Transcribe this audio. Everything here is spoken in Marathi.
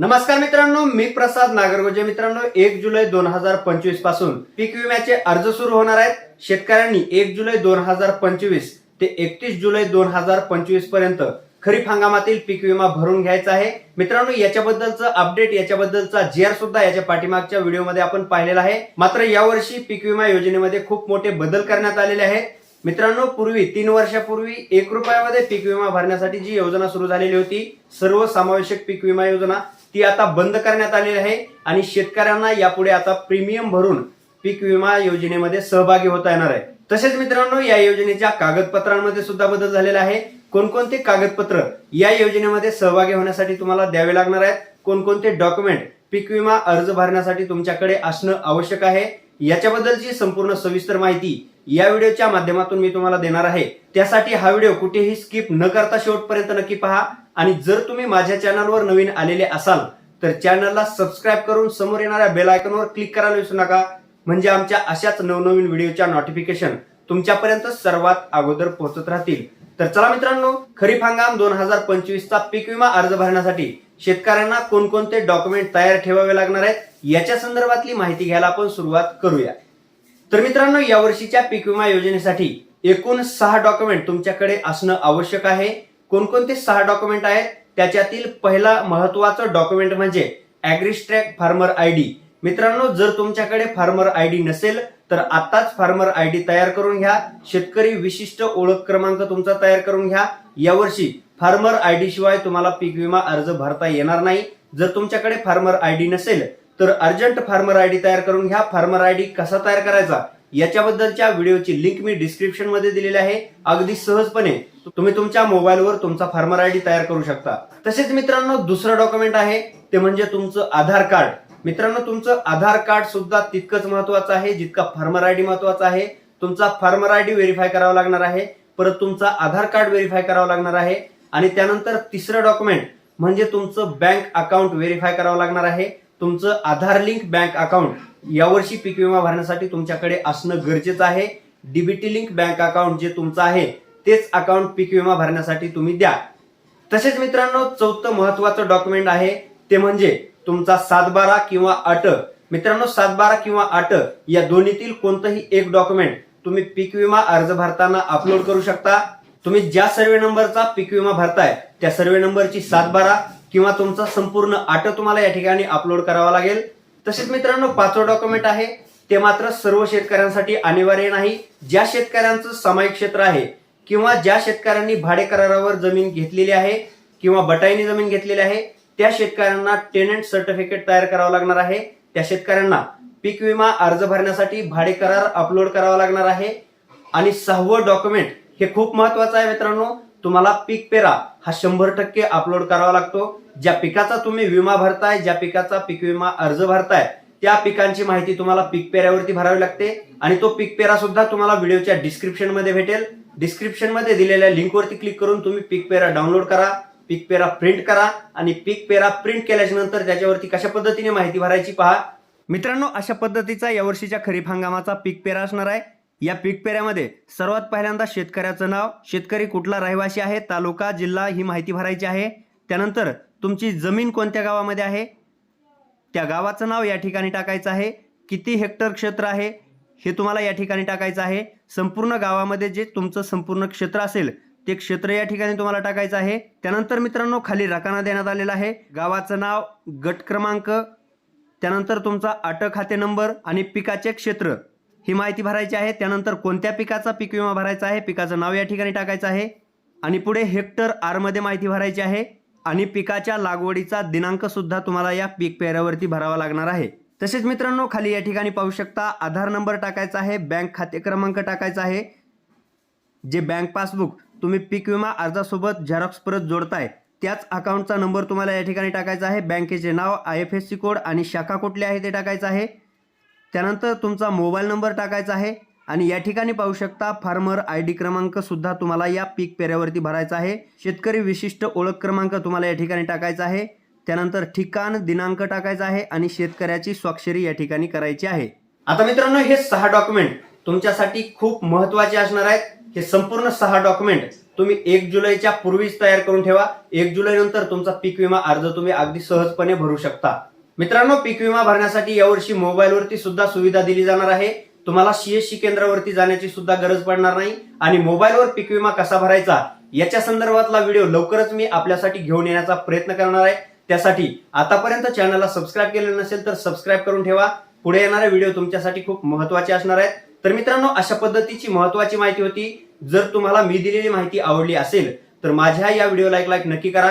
नमस्कार मित्रांनो मी प्रसाद नागरगोजे. मित्रांनो एक जुलै दोन हजार पंचवीसपासून पीक विम्याचे अर्ज सुरू होणार आहेत. शेतकऱ्यांनी एक जुलै दोन हजार पंचवीस ते एकतीस जुलै दोन हजार पंचवीसपर्यंत खरीप हंगामातील पीक विमा भरून घ्यायचा आहे. मित्रांनो याच्याबद्दलचं अपडेट याच्याबद्दलचा जी आर सुद्धा याच्या पाठीमागच्या व्हिडिओमध्ये आपण पाहिलेला आहे. मात्र यावर्षी पीक विमा योजनेमध्ये खूप मोठे बदल करण्यात आलेले आहेत मित्रांनो पूर्वी तीन वर्षापूर्वी एक रुपयामध्ये पीक विमा भरण्यासाठी जी योजना सुरू झालेली होती सर्व समावेशक पीक विमा योजना ती आता बंद करण्यात आलेली आहे आणि शेतकऱ्यांना यापुढे आता प्रीमियम भरून पीक विमा योजनेमध्ये सहभागी होता येणार आहे. तसेच मित्रांनो या योजनेच्या कागदपत्रांमध्ये सुद्धा बदल झालेला आहे. कोणकोणते कागदपत्र या योजनेमध्ये सहभागी होण्यासाठी तुम्हाला द्यावे लागणार आहेत? कोणकोणते डॉक्युमेंट पीक विमा अर्ज भरण्यासाठी तुमच्याकडे असणं आवश्यक आहे? याच्याबद्दलची संपूर्ण सविस्तर माहिती या व्हिडिओच्या माध्यमातून मी तुम्हाला देणार आहे. त्यासाठी हा व्हिडिओ कुठेही स्किप न करता शेवटपर्यंत नक्की पहा. आणि जर तुम्ही माझ्या चॅनलवर नवीन आलेले असाल तर चॅनलला सबस्क्राईब करून समोर येणाऱ्या बेल आयकॉनवर क्लिक करायला विसरू नका. म्हणजे आमच्या अशाच नवनवीन व्हिडिओच्या नोटिफिकेशन तुमच्यापर्यंत सर्वात अगोदर पोहोचत राहतील. तर चला मित्रांनो खरीप हंगाम दोन हजार पंचवीसचा पीक विमा अर्ज भरण्यासाठी शेतकऱ्यांना कोणकोणते डॉक्युमेंट तयार ठेवावे लागणार आहेत याच्या संदर्भातली माहिती घ्यायला आपण सुरुवात करूया. तर मित्रांनो यावर्षीच्या पीक विमा योजनेसाठी एकूण सहा डॉक्युमेंट तुमच्याकडे असणं आवश्यक आहे. कोणकोणते सहा डॉक्युमेंट आहेत? त्याच्यातील पहिला महत्वाचं डॉक्युमेंट म्हणजे ऍग्रिस्ट्रॅक फार्मर आय डी. मित्रांनो जर तुमच्याकडे फार्मर आय डी नसेल तर आताच फार्मर आय डी तयार करून घ्या. शेतकरी विशिष्ट ओळख क्रमांक तुमचा तयार करून घ्या. यावर्षी फार्मर आय डी शिवाय तुम्हाला पीक विमा अर्ज भरता येणार नाही. जर तुमच्याकडे फार्मर आय डी नसेल तर अर्जंट फार्मर आय डी तयार करून घ्या. फार्मर आय डी कसा तयार करायचा? याच्याबद्दलच्या व्हिडिओची लिंक मी डिस्क्रिप्शनमध्ये दिलेली आहे. अगदी सहजपणे तुम्ही तुमच्या मोबाईलवर तुमचा फार्मर आय डी तयार करू शकता. तसेच मित्रांनो दुसरं डॉक्युमेंट आहे ते म्हणजे तुमचं आधार कार्ड. मित्रांनो तुमचं आधार कार्ड सुद्धा तितकंच महत्वाचं आहे जितका फार्मर आय डी महत्त्वाचा आहे. तुमचा फार्मर आय डी व्हेरीफाय करावा लागणार आहे. परत तुमचा आधार कार्ड व्हेरीफाय करावा लागणार आहे. आणि त्यानंतर तिसरं डॉक्युमेंट म्हणजे तुमचं बँक अकाउंट व्हेरीफाय करावं लागणार आहे. तुमचं आधार लिंक बँक अकाउंट यावर्षी पीक विमा भरण्यासाठी तुमच्याकडे असणं गरजेचं आहे. डीबीटी लिंक बँक अकाउंट जे तुमचं आहे तेच अकाउंट पीक विमा भरण्यासाठी तुम्ही द्या. तसेच मित्रांनो चौथं महत्वाचं डॉक्युमेंट आहे ते म्हणजे तुमचा सातबारा किंवा अट मित्रांनो सातबारा किंवा अट या दोन्हीतील कोणतंही एक डॉक्युमेंट तुम्ही पीक विमा अर्ज भरताना अपलोड करू शकता. तुम्ही ज्या सर्वे नंबरचा पीक विमा भरताय त्या सर्वे नंबरची सात बारा किंवा तुमचा संपूर्ण आटो तुम्हाला या ठिकाणी अपलोड करावा लागेल. तसेच मित्रांनो पाचवं डॉक्युमेंट आहे ते मात्र सर्व शेतकऱ्यांसाठी अनिवार्य नाही. ज्या शेतकऱ्यांचं सामायिक क्षेत्र आहे किंवा ज्या शेतकऱ्यांनी भाडे करारावर जमीन घेतलेली आहे किंवा बटाईने जमीन घेतलेली आहे त्या शेतकऱ्यांना टेनंट सर्टिफिकेट तयार करावं लागणार आहे. त्या शेतकऱ्यांना पीक विमा अर्ज भरण्यासाठी भाडे करार अपलोड करावा लागणार आहे. आणि सहावं डॉक्युमेंट हे खूप महत्वाचं आहे मित्रांनो. तुम्हाला पीक पेरा हा शंभर टक्के अपलोड करावा लागतो. ज्या पिकाचा तुम्ही विमा भरताय ज्या पिकाचा पीक विमा अर्ज भरताय त्या पिकांची माहिती तुम्हाला पीक पेऱ्यावरती भरावी लागते. आणि तो पीक पेरा सुद्धा तुम्हाला व्हिडिओच्या डिस्क्रिप्शनमध्ये भेटेल. डिस्क्रिप्शनमध्ये दिलेल्या लिंकवरती क्लिक करून तुम्ही पीक पेरा डाउनलोड करा पीक पेरा प्रिंट करा आणि पीक पेरा प्रिंट केल्याच्यानंतर त्याच्यावरती कशा पद्धतीने माहिती भरायची पहा. मित्रांनो अशा पद्धतीचा यावर्षीच्या खरीप हंगामाचा पीक पेरा असणार आहे. या पीक पेऱ्यामध्ये सर्वात पहिल्यांदा शेतकऱ्याचं नाव शेतकरी कुठला रहिवासी आहे तालुका जिल्हा ही माहिती भरायची आहे. त्यानंतर तुमची जमीन कोणत्या गावामध्ये आहे? त्या गावाचं नाव या ठिकाणी टाकायचं आहे. किती हेक्टर क्षेत्र आहे? हे तुम्हाला या ठिकाणी टाकायचं आहे. संपूर्ण गावामध्ये जे तुमचं संपूर्ण क्षेत्र असेल ते क्षेत्र या ठिकाणी तुम्हाला टाकायचं आहे. त्यानंतर मित्रांनो खाली रकाना देण्यात आलेला आहे. गावाचं नाव गट क्रमांक त्यानंतर तुमचा अट खाते नंबर आणि पिकाचे क्षेत्र. ही माहिती भरायची आहे. त्यानंतर कोणत्या पिकाचा पीक विमा भरायचा आहे? पिकाचं नाव या ठिकाणी टाकायचं आहे. आणि पुढे हेक्टर आरमध्ये माहिती भरायची आहे. आणि पिकाच्या लागवडीचा दिनांकसुद्धा तुम्हाला या पीक पेऱ्यावरती भरावा लागणार आहे. तसेच मित्रांनो खाली या ठिकाणी पाहू शकता आधार नंबर टाकायचा आहे बँक खाते क्रमांक टाकायचा आहे. जे बँक पासबुक तुम्ही पीक विमा अर्जासोबत झेरॉक्स परत जोडताय त्याच अकाउंटचा नंबर तुम्हाला या ठिकाणी टाकायचा आहे. बँकेचे नाव I F S C code आणि शाखा कुठली आहे ते टाकायचं आहे. त्यानंतर तुमचा मोबाईल नंबर टाकायचा आहे आणि या ठिकाणी पाहू शकता फार्मर आय डी क्रमांक सुद्धा तुम्हाला या पीक पेऱ्यावरती भरायचा आहे. शेतकरी विशिष्ट ओळख क्रमांक तुम्हाला या ठिकाणी टाकायचा आहे. त्यानंतर ठिकाण दिनांक टाकायचा आहे आणि शेतकऱ्याची स्वाक्षरी या ठिकाणी करायची आहे. आता मित्रांनो हे सहा डॉक्युमेंट तुमच्यासाठी खूप महत्त्वाचे असणार आहेत. हे संपूर्ण सहा डॉक्युमेंट तुम्ही एक जुलैच्या पूर्वीच तयार करून ठेवा. एक जुलै नंतर तुमचा पीक विमा अर्ज तुम्ही अगदी सहजपणे भरू शकता. मित्रांनो पीक विमा भरण्यासाठी यावर्षी मोबाईलवरती सुद्धा सुविधा दिली जाणार आहे. तुम्हाला सीएससी केंद्रावरती जाण्याची सुद्धा गरज पडणार नाही. आणि मोबाईलवर पीक विमा कसा भरायचा याच्या संदर्भातला व्हिडिओ लवकरच मी आपल्यासाठी घेऊन येण्याचा प्रयत्न करणार आहे. त्यासाठी आतापर्यंत चॅनलला सबस्क्राईब केलेलं नसेल तर सबस्क्राईब करून ठेवा. पुढे येणारे व्हिडिओ तुमच्यासाठी खूप महत्त्वाचे असणार आहेत. तर मित्रांनो अशा पद्धतीची महत्वाची माहिती होती. जर तुम्हाला मी दिलेली माहिती आवडली असेल तर माझ्या या व्हिडिओला एक लाईक नक्की करा.